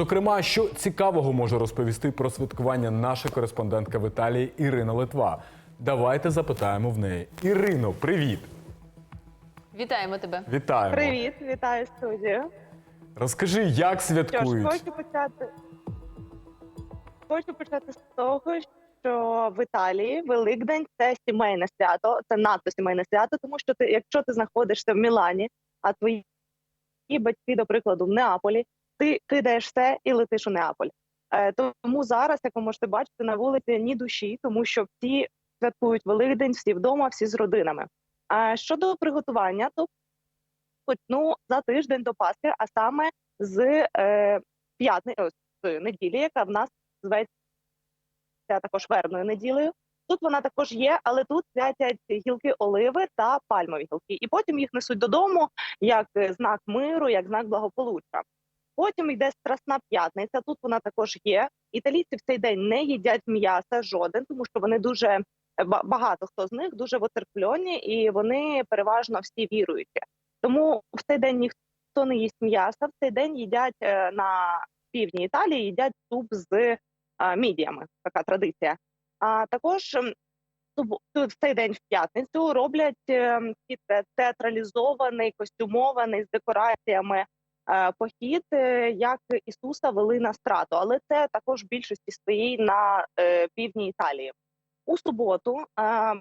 Зокрема, що цікавого може розповісти про святкування наша кореспондентка в Італії Ірина Литва. Давайте запитаємо в неї. Ірино, привіт! Вітаємо тебе. Вітаємо! Привіт, вітаю студію. Розкажи, як Що ж, хочу почати. Хочу почати з того, що в Італії Великдень це сімейне свято, це надто сімейне свято, тому що ти, якщо ти знаходишся в Мілані, а твої батьки, до прикладу, в Неаполі, ти кидаєш все і летиш у Неаполь. Е, тому зараз, як ви можете бачити, на вулиці ні душі, тому що всі святкують Великдень, всі вдома, всі з родинами. А щодо приготування, то почну за тиждень до Пасхи, а саме з е, п'ятни, о, з неділі, яка в нас зветься також вербною неділею. Тут вона також є, але тут святять гілки оливи та пальмові гілки. І потім їх несуть додому як знак миру, як знак благополуччя. Потім йде Страсна п'ятниця. Тут вона також є. Італійці в цей день не їдять м'яса жоден, тому що вони дуже е, багато хто з них дуже воцерквльоні, і вони переважно всі віруючі. Тому в цей день ніхто не їсть м'яса. В цей день їдять е, на півдні Італії, їдять суп з е, мідіями. Така традиція. А також ем, в цей день в п'ятницю роблять е, те- театралізований, костюмований з декораціями похід, е, як Ісуса вели на страту, але це також більшості своїй на е, півдні Італії. У суботу е,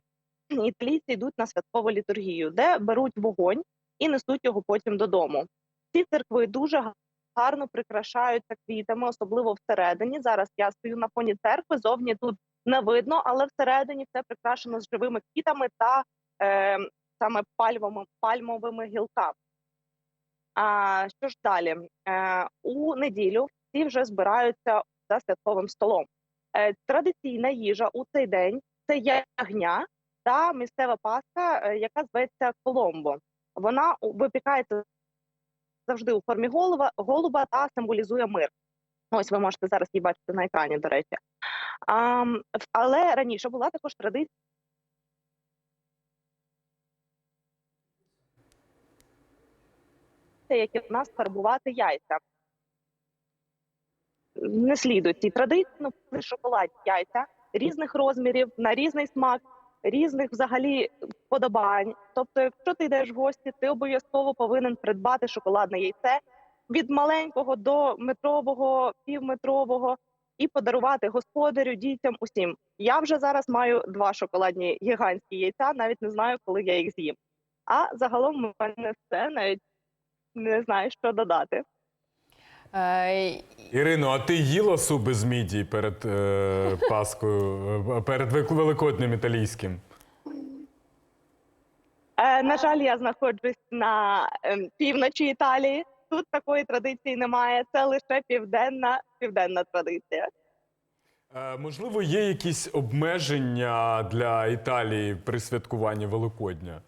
італійці йдуть на святкову літургію, де беруть вогонь і несуть його потім додому. Ці церкви дуже га- гарно прикрашаються квітами, особливо всередині. Зараз я стою на фоні церкви. Зовні тут не видно, але всередині все прикрашено з живими квітами та е, саме пальмовими, пальмовими гілками. А що ж далі? Е, у неділю всі вже збираються за святковим столом. Е, традиційна їжа у цей день це ягня та місцева паска, е, яка зветься коломбо. Вона випікається завжди у формі голуба, голуба та символізує мир. Ось ви можете зараз її бачити на екрані, до речі. А, але раніше була також традиція. Які в нас фарбувати яйця. Не слідують цій традиції, ну, коли шоколадні яйця різних розмірів, на різний смак, різних взагалі вподобань. Тобто, якщо ти йдеш в гості, ти обов'язково повинен придбати шоколадне яйце від маленького до метрового, півметрового і подарувати господарю, дітям, усім. Я вже зараз маю два шоколадні гігантські яйця, навіть не знаю, коли я їх з'їм. А загалом в мене все навіть не знаю, що додати. Е, Ірино, а ти їла суп без мідії перед е, Паскою, е, перед Великоднем італійським? Е, на жаль, я знаходжусь на ем, півночі Італії. Тут такої традиції немає. Це лише південна південна традиція. Е, можливо, є якісь обмеження для Італії при святкуванні Великодня?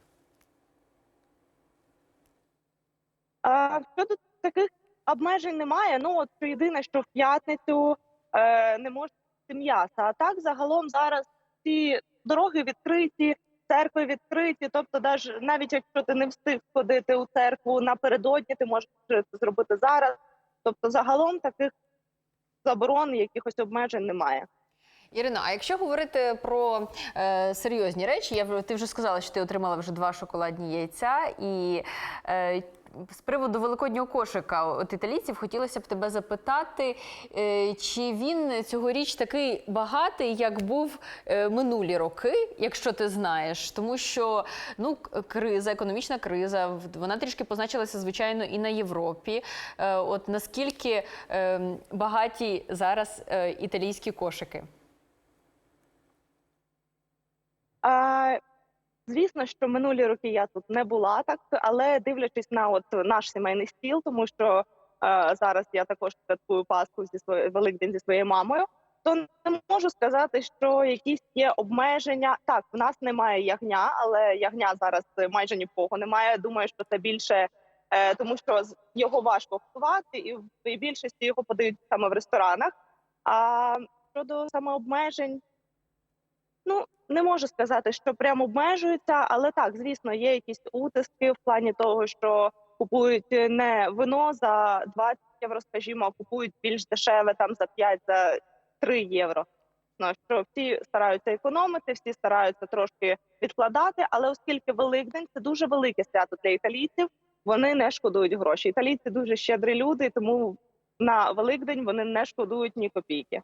А щодо таких обмежень немає. Ну от єдине, що в п'ятницю е, не можна м'яса. А так загалом зараз ці дороги відкриті, церкви відкриті. Тобто, навіть якщо ти не встиг ходити у церкву напередодні, ти можеш це зробити зараз. Тобто, загалом таких заборон, якихось обмежень немає. Ірино, а якщо говорити про е, серйозні речі, я ти вже сказала, що ти отримала вже два шоколадні яйця. І е, з приводу великоднього кошика от італійців хотілося б тебе запитати, е, чи він цьогоріч такий багатий, як був е, минулі роки, якщо ти знаєш, тому що ну криза, економічна криза, вона трішки позначилася, звичайно, і на Європі. Е, от наскільки е, багаті зараз італійські кошики? Звісно, що минулі роки я тут не була так, але дивлячись на от наш сімейний стіл, тому що е, зараз я також святкую Пасху зі своєю Великдень зі своєю мамою. То не можу сказати, що якісь є обмеження. Так, в нас немає ягня, але ягня зараз майже ні в кого немає. Думаю, що це більше е, тому, що його важко готувати, і в більшості його подають саме в ресторанах. А щодо саме обмежень, Ну, не можу сказати, що прямо обмежуються, але так, звісно, є якісь утиски в плані того, що купують не вино за євро, скажімо, а купують більш дешеве там за 5, за 3 євро. Ну, що всі стараються економити, всі стараються трошки відкладати, але оскільки Великдень це дуже велике свято для італійців, вони не шкодують гроші. Італійці дуже щедрі люди, тому на Великдень вони не шкодують ні копійки.